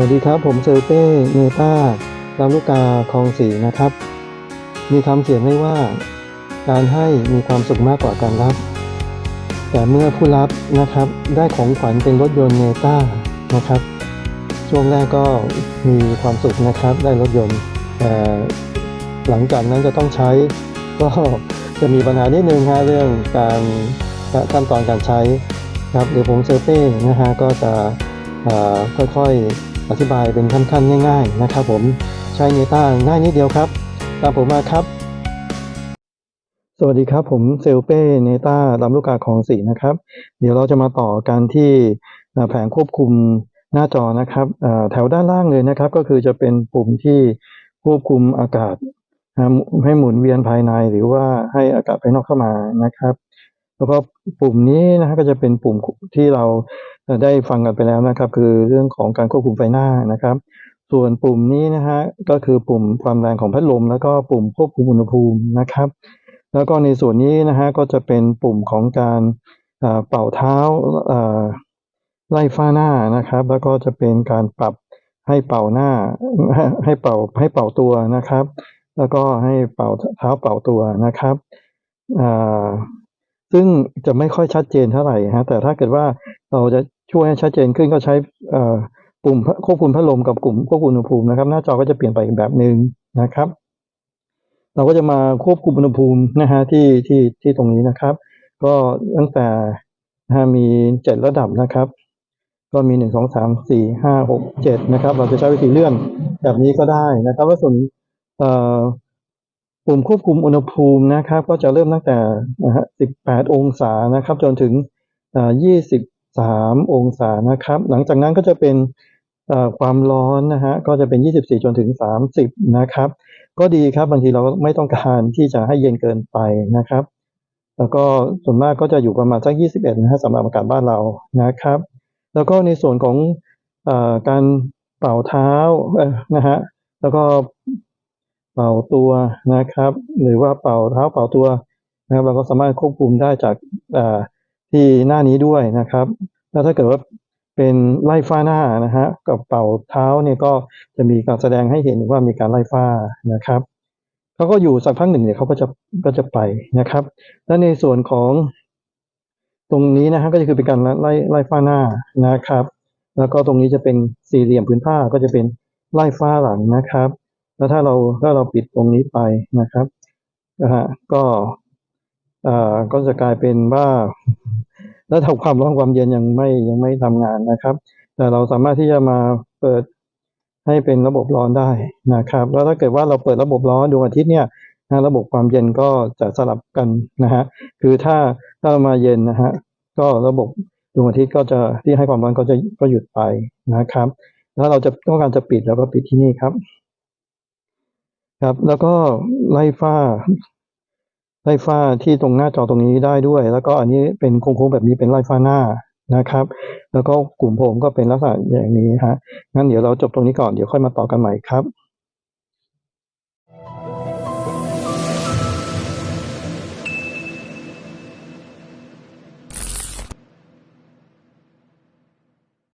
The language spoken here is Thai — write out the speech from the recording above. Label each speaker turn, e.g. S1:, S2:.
S1: สวัสดีครับ ผมเซลเป้เนต้าลำลูกกาคลองสีนะครับ มีคำเขียนไว้ว่า การให้มีความสุขมากกว่าการรับ แต่เมื่อผู้รับนะครับ ได้ของขวัญเป็นรถยนต์เนต้านะครับ ช่วงแรกก็มีความสุขนะครับ ได้รถยนต์แต่หลังจากนั้นจะต้องใช้ ก็จะมีปัญหานิดนึงฮะเรื่องการขั้นตอนการใช้ครับเดี๋ยวผมเซลเป้นะฮะก็จะค่อค่อยๆ อธิบายเป็นขั้นๆง่าย ๆ นะครับ ผมใช้เนต้าง่ายนิดเดียวครับ ตามผมมาครับ สวัสดีครับ ผมเซลเป้เนต้าลำลูกกาของสีนะครับ เดี๋ยวเราจะมาต่อกันที่แผงควบคุมหน้าจอนะครับแถวด้านล่างเลยนะครับ ก็คือจะเป็นปุ่มที่ควบคุมอากาศให้หมุนเวียนภายในหรือว่าให้อากาศภายนอกเข้ามานะครับ แล้วก็ ปุ่มนี้นะฮะก็จะเป็นปุ่มที่เราได้ฟังกันไปแล้วนะครับ คือเรื่องของการควบคุมไฟหน้านะครับ ส่วนปุ่มนี้นะฮะก็คือปุ่มความแรงของพัดลม แล้วก็ปุ่มควบคุมอุณหภูมินะครับ แล้วก็ในส่วนนี้นะฮะก็จะเป็นปุ่มของการเป่าเท้าไล่ฝ้าหน้านะครับ แล้วก็จะเป็นการปรับให้เป่าหน้าให้ให้เป่าให้เป่าตัวนะครับ แล้วก็ให้เป่าเท้าเป่าตัวนะครับอ่า ซึ่งจะไม่ค่อยชัดเจนเท่าไหร่ฮะแต่ถ้าเกิดว่าเราจะช่วยให้ชัดเจนขึ้นก็ใช้ปุ่มควบคุมพัดลมกับปุ่มควบคุมอุณหภูมินะครับ หน้าจอก็จะเปลี่ยนไปอีกแบบหนึ่งนะครับ เราก็จะมาควบคุมอุณหภูมินะฮะที่ที่ที่ตรงนี้นะครับ ก็ตั้งแต่มีเจ็ดระดับนะครับ ก็มีหนึ่งสองสามสี่ห้าหกเจ็ดนะครับ เราจะใช้วิธีเลื่อนแบบนี้ก็ได้นะครับว่าส่วนเอ่อ ปุ่มควบคุมอุณหภูมินะครับ ก็จะเริ่มตั้งแต่นะฮะสิบแปดองศานะครับ จนถึงยี่สิบสามองศานะครับ หลังจากนั้นก็จะเป็นความร้อนนะฮะก็จะเป็นยี่สิบสี่จนถึงสามสิบนะครับ ก็ดีครับบางทีเราก็ไม่ต้องการที่จะให้เย็นเกินไปนะครับ แล้วก็ส่วนมากก็จะอยู่ประมาณสักยี่สิบเอ็ดนะฮะสำหรับอากาศบ้านเรานะครับ แล้วก็ในส่วนของอการเป่าเท้านะฮะแล้วก็ เป่าตัวนะครับ หรือว่าเป่าเท้าเป่าตัวนะครับเราก็สามารถควบคุมได้จากที่หน้านี้ด้วยนะครับ แล้วถ้าเกิดว่าเป็นไล่ฝ้าหน้านะฮะกับเป่าเท้าเนี่ยก็จะมีการแสดงให้เห็นว่ามีการไล่ฝ้านะครับเขาก็อยู่สักพักหนึ่งเนี่ยเขาก็จะก็จะไปนะครับ และในส่วนของตรงนี้นะฮะก็จะคือเป็นการไล่ไล่ฝ้าหน้านะครับ แล้วก็ตรงนี้จะเป็นสี่เหลี่ยมพื้นผ้าก็จะเป็นไล่ฝ้าหลังนะครับ แล้วถ้าเราถ้าเราปิดตรงนี้ไปนะครับนะฮะก็อ่าก็จะกลายเป็นว่าแล้วทำความร้อนความเย็นยังไม่ยังไม่ทำงานนะครับ แต่เราสามารถที่จะมาเปิดให้เป็นระบบร้อนได้นะครับ แล้วถ้าเกิดว่าเราเปิดระบบร้อนดวงอาทิตย์เนี่ยนะระบบความเย็นก็จะสลับกันนะฮะคือถ้าถ้ามาเย็นนะฮะก็ระบบดวงอาทิตย์ก็จะที่ให้ความร้อนก็จะก็หยุดไปนะครับ ถ้าเราจะต้องการจะปิดแล้วก็ปิดที่นี่ครับ ครับ แล้วก็ไล่ฝ้า ไล่ฝ้าที่ตรงหน้าจอตรงนี้ได้ด้วย แล้วก็อันนี้เป็นโค้งๆแบบนี้เป็นไล่ฝ้าหน้านะครับ แล้วก็กลุ่มผมก็เป็นลักษณะอย่างนี้ฮะงั้นเดี๋ยวเราจบตรงนี้ก่อนเดี๋ยวค่อยมาต่อกันใหม่ครับ